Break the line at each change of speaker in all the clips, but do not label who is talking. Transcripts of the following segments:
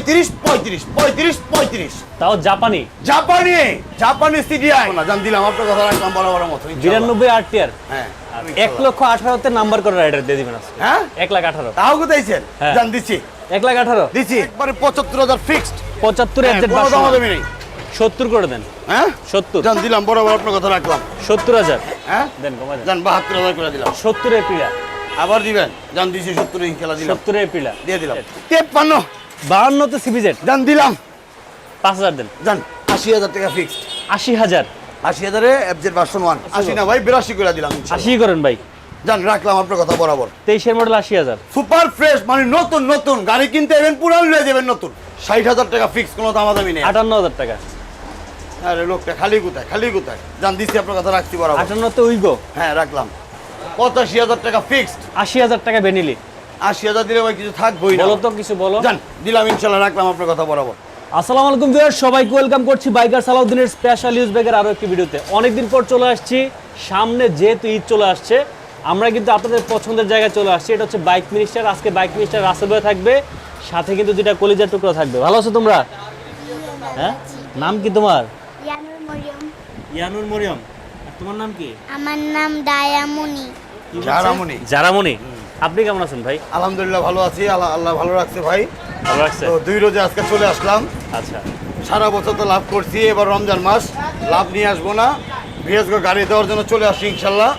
পঁয়ত্রিশ পঁয়ত্রিশ পঁয়ত্রিশ পঁয়ত্রিশ।
তাও জাপানি।
জাপানি জাপানি সিডিআই। না জান দিলাম আপনার কথা রাখলাম বরাবর মতো
বিরানব্বই আর টিয়ার
হ্যাঁ।
এক লক্ষ আঠারোতে নাম্বার করে রাইডার দিয়ে দিবেন
হ্যাঁ?
এক লাখ আঠারো।
তাও কোথাইছেন
হ্যাঁ।
জান দিচ্ছি।
এক লাখ আঠারো।
দিচ্ছি। একবারে পঁচাত্তর হাজার ফিক্সড
পঁচাত্তর
দাম
সত্তর করে দেন।
হ্যাঁ?
সত্তর।
জান দিলাম বরাবর আপনার কথা রাখলাম।
সত্তর হাজার।
হ্যাঁ?
দেন কমাই দেন।
জান বাহাত্তর হাজার করে দিলাম।
সত্তর এপ্রিলা
আবার দিবেন? জান দিছি সত্তর খেলা দিলাম।
সত্তর এপ্রিলা
দিয়ে দিলাম। তেপ্পান্ন।
বাহান্নতে সিবিজেড
জান দিলাম।
পাঁচ হাজার দেন।
জান আশি হাজার টাকা ফিক্সড
আশি হাজার।
আশি হাজারে এফজেড ভার্সন ওয়ান আশি না ভাই বিরাশি করে দিলাম
আশি করেন ভাই।
জান রাখলাম আপনার কথা বরাবর।
তেইশের মডেল আশি হাজার।
সুপার ফ্রেশ মানে নতুন নতুন। গাড়ি কিনতে এবেন পুরান লয়ে যাবেন নতুন। ষাট হাজার টাকা ফিক্স কোনো দামাদামি নেই।
আটান্ন হাজার টাকা।
আরে লোকটা খালি কোথায় খালি কোথায়? জান দিচ্ছি আপনার কথা রাখছি বরাবর।
আটান্নতে উইগো
হ্যাঁ রাখলাম। পঁচাশি হাজার টাকা ফিক্সড
আশি হাজার টাকা বেনিলি
আশি হাজার দিলে ভাই কিছু থাকবোই
বলো তো কিছু বলো।
জান দিলাম ইনশাল্লাহ রাখলাম আপনার কথা বরাবর।
আসসালামু আলাইকুম ভিউয়ার সবাইকে ওয়েলকাম করছি বাইকার সালাউদ্দিনের স্পেশাল ইউজ ব্যাগের আরও একটি ভিডিওতে। অনেকদিন পর চলে আসছি সামনে যেহেতু ঈদ চলে আসছে আমরা কিন্তু আপনাদের পছন্দের জায়গায় চলে আসছি এটা হচ্ছে বাইক মিনিস্টার আজকে বাইক মিনিস্টার রাসেল ভাই থাকবে সাথে কিন্তু দুইটা কলিজার টুকরো থাকবে। ভালো আছো তোমরা? হ্যাঁ? নাম কি তোমার?
ইয়ানুর মরিয়ম।
আর তোমার নাম কি?
আমার নাম ডায়ামণি
জারামণি।
জারামণি। আপনি কেমন আছেন ভাই?
আলহামদুলিল্লাহ ভালো আছি। আল্লাহ আল্লাহ ভালো রাখছে ভাই।
ভালো লাগছে
তো দুই রোজে আজকে চলে আসলাম।
আচ্ছা।
সারা বছর তো লাভ করছি এবার রমজান মাস। লাভ নিয়ে আসব না। ভিএসগো গাড়ি দেওয়ার জন্য চলে আসছি ইনশাল্লাহ।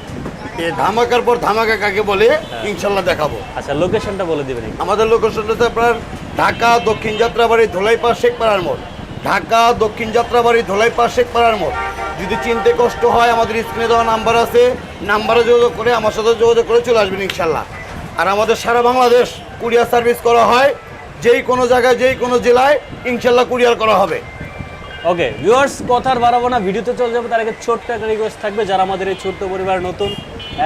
ধামাকার পর ধামাকা কাকে বলে ইনশাল্লাহ দেখাবো।
আচ্ছা লোকেশনটা বলে দিবেন
আমাদের লোকেশনটা তো আপনার ঢাকা দক্ষিণ যাত্রাবাড়ি ধোলাইপা শেখপাড়ার মোড়। ঢাকা দক্ষিণ যাত্রাবাড়ি ধোলাইপা শেখপাড়ার মোড়। যদি চিনতে কষ্ট হয় আমাদের স্ক্রিনে দেওয়া নাম্বার আছে। নাম্বারে যোগাযোগ করে আমার সাথে যোগাযোগ করে চলে আসবেন ইনশাল্লাহ। আর আমাদের সারা বাংলাদেশ কুরিয়ার সার্ভিস করা হয়। যেই কোনো জায়গায়, যেই কোনো জেলায় ইনশাল্লাহ কুরিয়ার করা হবে।
ওকে ভিউয়ার্স কথার বাড়াবো না, ভিডিওতে চলে যাব, তার আগে ছোট্ট একটা রিকোয়েস্ট থাকবে, যারা আমাদের এই ছোট্ট পরিবার নতুন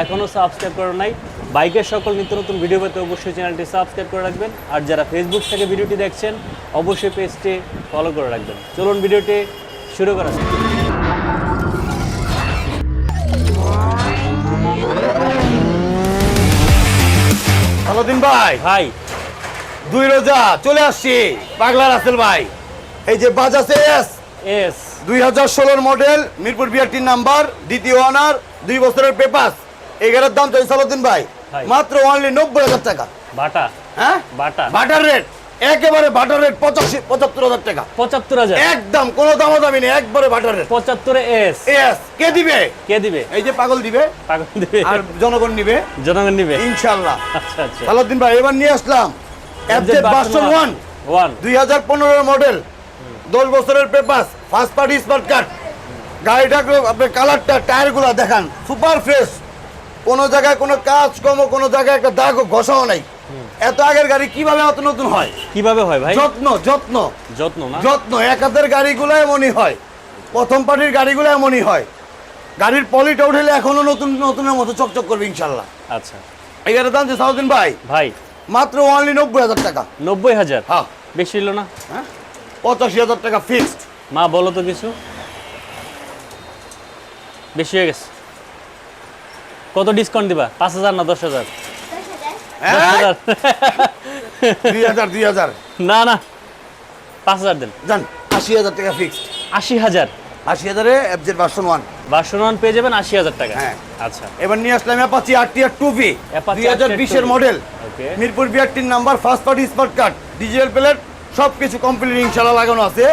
এখনও সাবস্ক্রাইব করে নাই বাইকের সকল নিত্য নতুন ভিডিও পেতে অবশ্যই চ্যানেলটি সাবস্ক্রাইব করে রাখবেন, আর যারা ফেসবুক থেকে ভিডিওটি দেখছেন, অবশ্যই পেজটি ফলো করে রাখবেন। চলুন ভিডিওটি শুরু করা যাক।
সালাদিন ভাই।
ভাই।
দুই রোজা চলে আসছি। পাগলা রাসেল ভাই। এই যে বাজাজ এস।
এস।
দুই হাজার ষোলোর মডেল মিরপুর বিআরটির নাম্বার দ্বিতীয় অনার দুই বছরের পেপাস এগারোর দাম চাই সালাদিন ভাই।
ভাই।
মাত্র অনলি নব্বই হাজার টাকা।
বাটা।
হ্যাঁ?
বাটা।
বাটার রেট একেবারে বাটার রেট পঁচাশি পঁচাত্তর হাজার টাকা।
পঁচাত্তর হাজার?
একদম কোনো দামও দামি নেই একবারে বাটার রেট
পঁচাত্তরে এস
এস কে দিবে?
কে দিবে?
এই যে পাগল দিবে
পাগল দিবে।
আর জনগণ নিবে।
জনগণ নিবে।
ইনশাল্লাহ
আচ্ছা আচ্ছা।
সালাদিন ভাই এবার নিয়ে আসলাম। এফজেড ভার্সন ওয়ান
ওয়ান
দুই হাজার পনেরোর মডেল দশ বছরের papers first party smart card গাড়িটা আপনার কালারটা টায়ারগুলো দেখান। সুপার ফ্রেশ কোনো জায়গায় কোনো কাজ কম কোনো জায়গায় একটা দাগ ঘষাও নাই। এত আগের গাড়ি কীভাবে এত নতুন হয়?
কীভাবে হয় ভাই?
যত্ন যত্ন।
যত্ন না?
যত্ন এক হাতের গাড়িগুলো এমনই হয়। প্রথম পার্টির গাড়িগুলো এমনই হয়। গাড়ির পলিটা উঠেলে এখনও নতুন নতুনের মতো চকচক করবে ইনশাল্লাহ।
আচ্ছা।
এগারো দাম যে সাউদিন ভাই?
ভাই।
মাত্র অনলি নব্বই হাজার টাকা।
নব্বই হাজার?
হ্যাঁ।
বেশি হলো না?
হ্যাঁ? পঁচাশি হাজার টাকা ফিক্সড
মা বলো তো কিছু। বেশি হয়ে গেছে। কত ডিসকাউন্ট দিবা? পাঁচ হাজার না দশ হাজার?
দুই হাজার দুই হাজার।
না না। পাঁচ হাজার দেন।
জান আশি হাজার টাকা ফিক্সড
আশি হাজার।
আশি হাজারে এফজেড ভার্সন ওয়ান
পেয়ে যাবেন আশি হাজার টাকা।
হ্যাঁ।
আচ্ছা।
এবার নিয়ে আসলাম Apache R T R two B দুই হাজার বিশের model Mirpur বিআরটির number first party smart card digital plate সব কিছু কমপ্লিট ইনশাল্লাহ লাগানো আছে।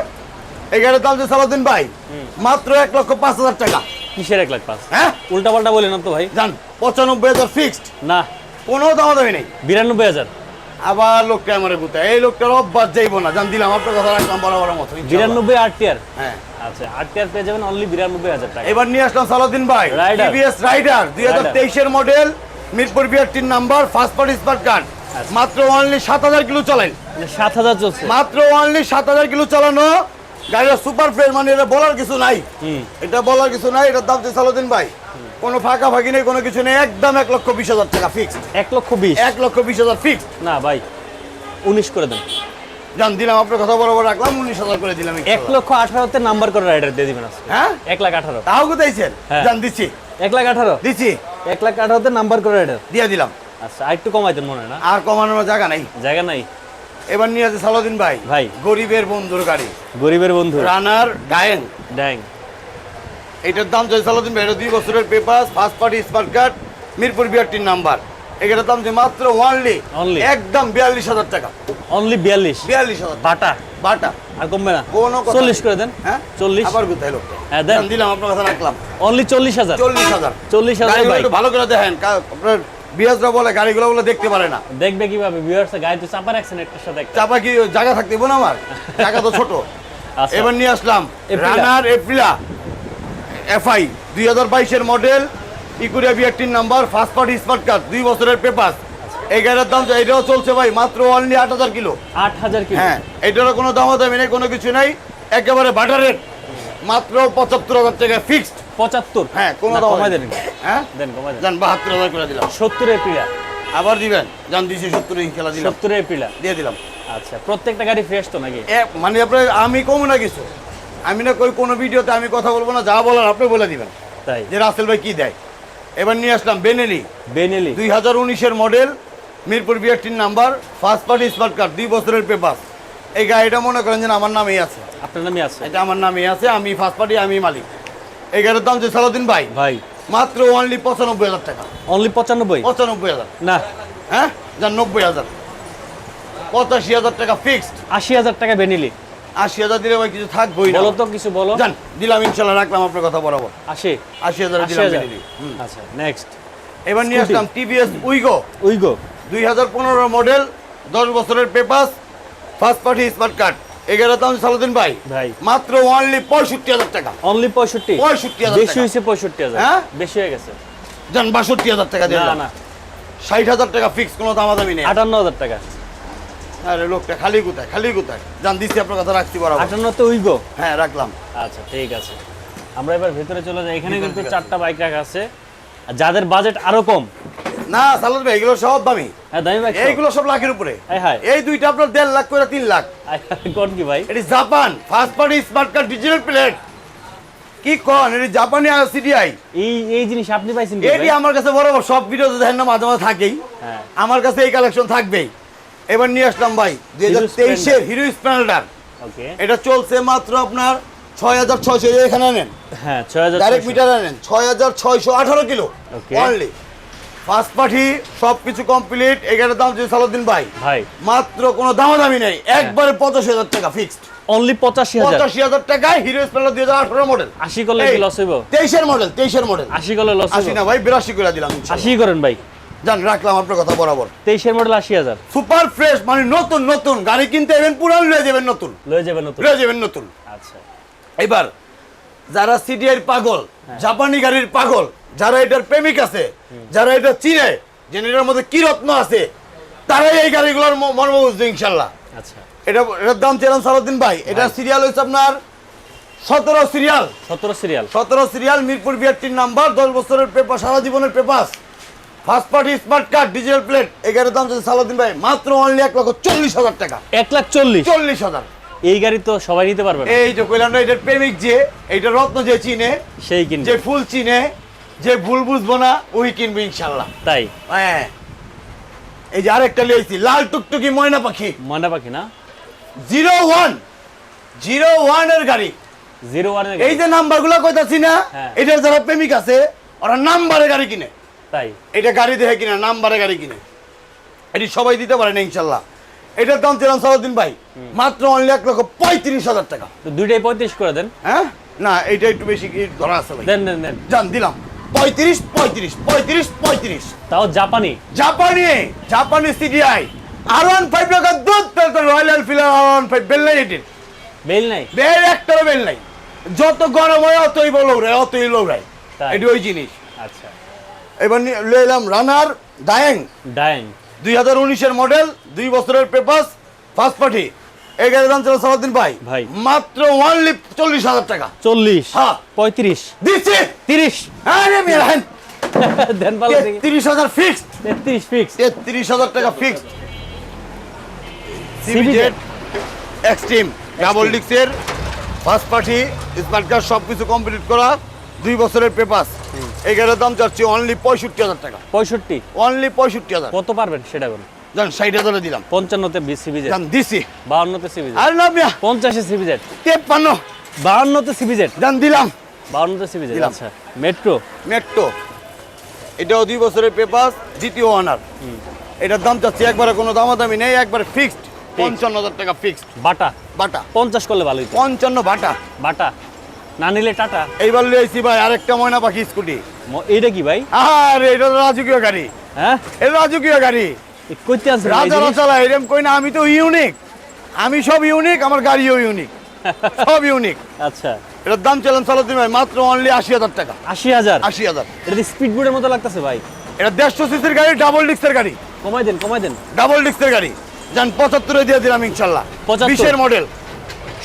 এগারো দাম যে সালাদিন ভাই মাত্র এক লক্ষ পাঁচ হাজার টাকা।
কিসের এক লাখ পাঁচ?
হ্যাঁ?
উল্টা পাল্টা বলে না তো ভাই।
জান পঁচানব্বই হাজার ফিক্সড
না।
কোনো দামাদামি নেই।
বিরানব্বই হাজার।
আবার লোকটা আমার গুতা। এই লোকটার অভ্যাস যাইবো না। জান দিলাম আপনার কথা রাখলাম বরাবর মতো।
বিরানব্বই আট টিয়ার?
হ্যাঁ।
আচ্ছা আট টিয়ার পেয়ে যাবেন অনলি বিরানব্বই হাজার টাকা।
এবার নিয়ে আসলাম সালাদিন ভাই. টিভিএস রাইডার দুই হাজার তেইশের model Mirpur বিআরটির number first party smart card. মাত্র অনলি সাত হাজার কিলো চালান।
মানে সাত হাজার চলছে।
মাত্র অনলি সাত হাজার কিলো চালানো। গাড়িটা সুপার ফ্রেশ মানে এটা বলার কিছু নাই। এটা বলার কিছু নাই এটার দাম চাই সালাদিন ভাই। কোনো ফাঁকা ফাঁকি নেই কোনো কিছু নেই। একদম এক লক্ষ বিশ হাজার টাকা ফিক্স
এক লক্ষ বিশ?
এক লক্ষ বিশ হাজার ফিক্স
না ভাই উনিশ করে দেন।
জান দিলাম আপনার কথা বরাবর রাখলাম উনিশ হাজার করে দিলাম
এক লক্ষ আঠারোতে নাম্বার করে রাইডার দিয়ে দিবেন
হ্যাঁ?
এক লাখ আঠারো।
তাও কোথাইছেন
হ্যাঁ।
জান দিচ্ছি।
এক লাখ আঠারো?
দিচ্ছি।
এক লাখ আঠারোতে নাম্বার করে রাইডার
দিয়ে দিলাম।
আচ্ছা আর একটু কমাই দেন মনে হয় না?
আর কমানোর জায়গা নাই।
জায়গা নাই?
এবার নিয়ে আছে সালাউদ্দিন ভাই।
ভাই।
গরিবের বন্ধুর গাড়ি।
গরিবের বন্ধু।
রানার ডায়েন
ড্যাং।
এটার দাম ভাই এটা দুই বছরের paper first party smart card Mirpur বিআরটির number এটার দাম যে মাত্র ওয়ানলি? একদম বিয়াল্লিশ হাজার টাকা।
অনলি বিয়াল্লিশ?
বিয়াল্লিশ হাজার
বাটা?
বাটা।
আর কমবে না?
কোনো
চল্লিশ করে দেন।
হ্যাঁ?
চল্লিশ?
আবার কোথায় লোকটা
হ্যাঁ, দেন।
দিলাম আপনার কথা রাখলাম।
অনলি চল্লিশ হাজার?
চল্লিশ হাজার।
চল্লিশ হাজার
একটু ভালো করে দেখেন। আপনার বিয়াজরা বলে গাড়িগুলো বলে দেখতে পারে না।
দেখবে কীভাবে? ভিউয়ার্স গাড়ি তো চাপা রাখছেন একটার সাথে
চাপা কি? জায়গা থাকতে না আমার? জায়গা তো ছোট।
আচ্ছা।
এবার নিয়ে আসলাম। রানার এপ্রিলা এফআই দুই হাজার বাইশের model ইকুরিয়া বিআরটির number first party smart card দুই বছরের পেপার এই গাড়ির দাম এটাও চলছে ভাই মাত্র অনলি আট হাজার কিলো।
আট হাজার কিলো।
হ্যাঁ এটারও কোনো দামাদামি নেই কোনো কিছু নেই। একেবারে বাটার রেট মাত্র পঁচাত্তর হাজার টাকা ফিক্সড
পঁচাত্তর?
হ্যাঁ কোনো দাম
কমাই দেন।
হ্যাঁ?
দেন কমাই দেন।
বাহাত্তর হাজার করে দিলাম।
সত্তরের পিলা
আবার দিবেন? যান দিছি সত্তর খেলা দিলাম।
সত্তরের পিলা
দিয়ে দিলাম।
আচ্ছা প্রত্যেকটা গাড়ি ফ্রেশ তো নাকি?
মানে আপনার আমি কমু না কিছু? আমি না কই কোনো ভিডিওতে আমি কথা বলব না যা বলার আপনি বলে দিবেন।
তাই?
যে রাসেল ভাই কি দেয়? এবার নিয়ে আসলাম বেনেলি।
বেনেলি।
দুই হাজার উনিশের model Mirpur বিআরটির number first party smart card দুই বছরের পেপার এই গাড়িটা মনে করেন যে আমার নামেই আছে।
আপনার নামে আছে?
এটা আমার নামেই আছে আমি ফার্স্ট পার্টি আমি মালিক। এই গাড়ির দাম যে সালাউদ্দিন ভাই
ভাই।
মাত্র অনলি পঁচানব্বই হাজার টাকা।
অনলি পঁচানব্বই?
পঁচানব্বই হাজার।
না।
হ্যাঁ? যান নব্বই হাজার। পঁচাশি হাজার টাকা ফিক্সড
আশি হাজার টাকা বেনিলি।
আশি হাজার দিলে ভাই কিছু থাকবোই না।
বলো তো কিছু বলো।
যান দিলাম ইনশাল্লাহ রাখলাম আপনার কথা বরাবর।
আশি।
আশি হাজার দিলাম
হাজার।
বেনিলি। হুম।
আচ্ছা নেক্সট
এবার নিয়ে আসলাম টিভিএস উইগো
উইগো
দুই হাজার পনেরো মডেল দশ বছরের papers first party smart card এগারো দাম সালাদিন ভাই।
ভাই।
মাত্র ওনলি পঁয়ষট্টি হাজার টাকা।
অনলি পঁয়ষট্টি।
পঁয়ষট্টি হাজার
বেশি হয়েছে পঁয়ষট্টি হাজার।
হ্যাঁ?
বেশি হয়ে গেছে।
যান বাষট্টি হাজার টাকা দিয়ে
না
ষাট হাজার টাকা ফিক্স কোনো দামাদামি নেই।
আটান্ন হাজার টাকা।
আরে লোকটা খালি কোথায়? খালি কোথায়? জান দিচ্ছি আপনার কথা রাখছি বরাবর।
আটান্ন তো উইগো
হ্যাঁ রাখলাম।
আচ্ছা ঠিক আছে। আমরা এবার ভেতরে চলে যাই। এখানে কিন্তু চারটা বাইক রাখা আছে। আর যাদের বাজেট আরও কম।
না সালাদ ভাই এগুলো সব দামি।
হ্যাঁ দামি বাইক
এইগুলো সব লাখের উপরে।
হাই
এই দুইটা আপনার দেড় লাখ করে তিন লাখ।
কোন কি ভাই?
এটি Japan first party smart card digital plate কি কন এটি জাপানি আর সিডিআই
এই এই জিনিস আপনি পাইছেন
এটি আমার কাছে বরাবর সব ভিডিওতে দেখেন না মাঝে মাঝে থাকেই।
হ্যাঁ।
আমার কাছে এই কালেকশন থাকবেই। এবার নিয়ে আসলাম ভাই দুই হাজার তেইশের হিরো স্প্লেন্ডার এটা চলছে মাত্র আপনার ছয় হাজার ছয়শো এখানে নেন
হ্যাঁ ছয় হাজার
ডাইরেক্ট মিটার নেন ছয় হাজার ছয়শো আঠারো kilo.
Okay.
Only first party সব কমপ্লিট এগারো দাম যে ভাই।
ভাই।
মাত্র কোনো দামাদামি নেই। একবারে পঁচাশি হাজার টাকা ফিক্সড
অনলি পঁচাশি হাজার।
পঁচাশি হাজার টাকায় হিরো স্প্লেন্ডার দুই হাজার আঠারো মডেল
আশি করলে কি লস হইব?
তেইশের মডেল তেইশের মডেল
আশি করলে লস
আশি না ভাই বিরাশি করে দিলাম।
আশি করেন ভাই।
জান রাখলাম আপনার কথা বরাবর।
তেইশের মডেল আশি হাজার।
সুপার ফ্রেশ মানে নতুন নতুন। গাড়ি কিনতে এবেন পুরান লয়ে যাবেন নতুন।
লয়ে যাবেন নতুন।
লয়ে যাবেন নতুন।
আচ্ছা।
এবার যারা পাগল
হ্যাঁ।
জাপানি গাড়ির পাগল যারা এটার প্রেমিক আছে যারা এটা চিনে মধ্যে কি রত্ন আছে তারাই এই গাড়িগুলোর মর্ম বুঝবে ইনশাল্লাহ।
আচ্ছা।
এটা এটার দাম চেলাম সালাউদ্দিন ভাই। এটার সিরিয়াল হচ্ছে আপনার সতেরো সিরিয়াল
সতেরো সিরিয়াল
সতেরো সিরিয়াল মিরপুর বিআরটির নাম্বার দশ বছরের পেপার সারা জীবনের paper first party smart card digital plate এগারো দাম যদি সালাউদ্দিন ভাই মাত্র অনলি এক লক্ষ চল্লিশ হাজার টাকা।
এক লাখ চল্লিশ।
চল্লিশ হাজার।
এই গাড়ি তো সবাই নিতে পারবে
এই যে কইলাম না এটার প্রেমিক যে এইটা রত্ন যে চিনে
সেই কিনবে।
যে ফুল চিনে যে ভুল বুঝব না ওই কিনবে ইনশাল্লাহ।
তাই?
হ্যাঁ। এই যে আরেকটা লিয়েছি লাল টুকটুকি ময়না পাখি।
ময়না পাখি না?
জিরো ওয়ান জিরো ওয়ানের গাড়ি।
জিরো ওয়ানের
এই যে নাম্বারগুলো কইতাছি না
হ্যাঁ।
এটার যারা প্রেমিক আছে ওরা নাম্বারে গাড়ি কিনে।
তাই?
এটা গাড়ি দেখে কিনে নাম্বারে গাড়ি কিনে। এটি সবাই দিতে পারে না ইনশাল্লাহ। এটার দাম ছিলাম সালাউদ্দিন ভাই মাত্র অনলি এক লক্ষ পঁয়ত্রিশ হাজার টাকা।
তো দুইটাই পঁয়ত্রিশ করে দেন।
হ্যাঁ? না এটা একটু বেশি ধরা আছে ভাই?
দেন দেন দেন।
জান দিলাম। পঁয়ত্রিশ পঁয়ত্রিশ পঁয়ত্রিশ পঁয়ত্রিশ।
তাও জাপানি।
জাপানি জাপানি সিডিআই আর ওয়ান ফাইভ টাকার দুধ Royal Enfield R one five bell নাই এটির।
বেল নাই?
বেল একটারও বেল নাই। যত গরম হয় অতই লৌড়ায় অতই লৌড়ায়। এটি ওই জিনিস।
আচ্ছা।
এবার নিয়ে এলাম রানার ডায়েং
ডাইং
দুই হাজার উনিশের মডেল দুই বছরের পেপার ফার্স্ট পার্টি এই গাড়ির দাম ছিল সালাদিন ভাই।
ভাই।
মাত্র ওয়ানলি চল্লিশ হাজার টাকা।
চল্লিশ
হ্যাঁ।
পঁয়ত্রিশ।
দিচ্ছি।
তিরিশ।
আরে
ভালো
তেত্রিশ হাজার ফিক্সড
তেত্রিশ ফিক্স
তেত্রিশ হাজার টাকা ফিক্সড সিবিজেড এক্সট্রিম ডাবল ডিক্সের ফার্স্ট পার্টি স্মার্ট কার্ড সব কিছু কমপ্লিট করা দুই বছরের পেপার এই গাড়ির দাম চাচ্ছি অনলি পঁয়ষট্টি হাজার টাকা।
পঁয়ষট্টি?
অনলি পঁয়ষট্টি হাজার।
কত পারবেন সেটা বলুন।
ষাট হাজারে দিলাম।
পঞ্চান্নতে সিবিজেড।
যান দিছি।
বাহান্নতে
আর না মিয়া।
পঞ্চাশে সিবিজেড।
তেপ্পান্ন।
বাহান্নতে সিবিজেড।
যান দিলাম।
বাহান্নতে সিবিজেড
দিলাম।
আচ্ছা। মেট্রো?
মেট্রো। এটাও দুই বছরের পেপার দ্বিতীয় অনার এটার দাম চাচ্ছি একবারে কোনো দামাদামি নেই একবারে ফিক্সড পঞ্চান্ন হাজার টাকা ফিক্সড
বাটা?
বাটা।
পঞ্চাশ করলে ভালোই।
পঞ্চান্ন বাটা।
বাটা? না নিলে টাটা।
এইবার লিয়েছি ভাই আরেকটা ময়না পাখি স্কুটি।
এইটা কি ভাই?
আর এটা রাজকীয় গাড়ি।
হ্যাঁ?
এটা রাজকীয় গাড়ি।
কইতে ভাই
রাজারা
জিনিস?
এরকম কই না আমি তো ইউনিক আমি সব ইউনিক আমার গাড়িও ইউনিক সব ইউনিক
আচ্ছা।
এটার দাম চালান চালাতে ভাই মাত্র অনলি আশি হাজার টাকা।
আশি হাজার?
আশি হাজার।
এটা স্পিড বোর্ডের মতো লাগতেছে ভাই।
এটা দেড়শো সিসির গাড়ি ডাবল ডিস্কের গাড়ি।
কমাই দেন কমাই দেন।
ডাবল ডিস্কের গাড়ি। যান পঁচাত্তরে দিয়ে দিলাম ইনশাল্লাহ।
75
বিশের মডেল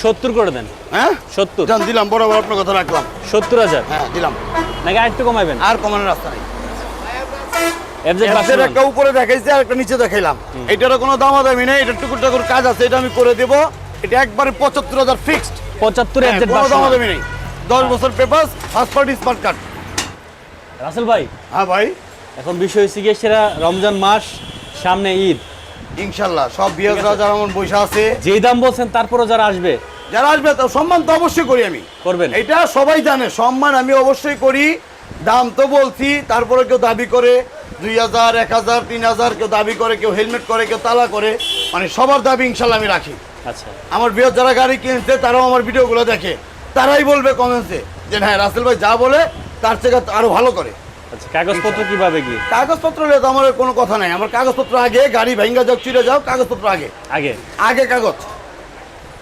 সত্তর করে দেন।
হ্যাঁ?
সত্তর।
দিলাম বরাবর আপনার কথা রাখলাম।
সত্তর হাজার?
হ্যাঁ দিলাম।
নাকি আরেকটু কমাইবেন?
আর কমানোর রাস্তা নেই। একটা উপরে দেখাইছি আর একটা নিচে দেখাইলাম। এটারও কোনো নেই এটা টুকুর টাকুর কাজ আছে এটা আমি করে দেবো। এটা একবারে পঁচাত্তর হাজার ফিক্সড
পঁচাত্তর
কোনো দামাদামি নেই। দশ বছর paper first party smart card
Rasel ভাই
হ্যাঁ ভাই।
এখন বিষয় হচ্ছে গিয়ে সেরা রমজান মাস সামনে ঈদ।
ইনশাল্লাহ সব বিয়াসরা যারা আমার বৈশা আছে।
যেই দাম বলছেন তারপরও যারা আসবে?
যারা আসবে তো সম্মান তো অবশ্যই করি আমি।
করবেন।
এটা সবাই জানে সম্মান আমি অবশ্যই করি। দাম তো বলছি তারপরে কেউ দাবি করে দুই হাজার এক হাজার তিন হাজার কেউ দাবি করে কেউ হেলমেট করে কেউ তালা করে। মানে সবার দাবি ইনশাল্লাহ আমি রাখি।
আচ্ছা।
আমার বৃহৎ যারা গাড়ি কিনছে তারাও আমার ভিডিওগুলো দেখে। তারাই বলবে কমেন্টসে যে হ্যাঁ রাসেল ভাই যা বলে তার থেকে আরও ভালো করে।
আচ্ছা কাগজপত্র কীভাবে কি?
কাগজপত্র নিয়ে তো আমার কোনো কথা নাই। আমার কাগজপত্র আগে গাড়ি ভাঙ্গা যাও চিড়ে যাও কাগজপত্র আগে।
আগে?
আগে কাগজ।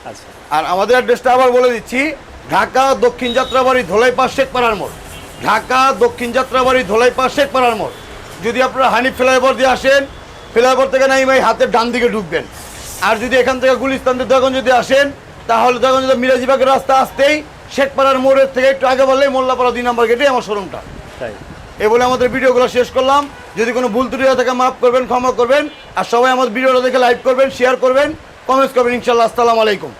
আচ্ছা।
আর আমাদের অ্যাড্রেসটা আবার বলে দিচ্ছি ঢাকা দক্ষিণ যাত্রাবাড়ি ধোলাইপাড় শেখপাড়ার মোড়। ঢাকা দক্ষিণ যাত্রাবাড়ি ধোলাইপাড় শেখপাড়ার মোড়। যদি আপনারা হানি ফ্লাইওভার দিয়ে আসেন ফ্লাইওভার থেকে নাই ভাই হাতের ডান দিকে ঢুকবেন। আর যদি এখান থেকে গুলিস্তান যখন যদি আসেন তাহলে যখন যদি মিরাজিবাগের রাস্তা আসতেই শেখপাড়ার মোড়ের থেকে একটু আগে বললেই মোল্লাপাড়া দুই নম্বর গেটে আমার শোরুমটা।
তাই?
এ বলে আমাদের ভিডিওগুলো শেষ করলাম। যদি কোনো ভুল ত্রুটি থাকে মাফ করবেন, ক্ষমা করবেন। আর সবাই আমাদের ভিডিওটা দেখে লাইক করবেন শেয়ার করবেন। কমেন্টস করবেন ইনশাল্লাহ আসসালামু আলাইকুম।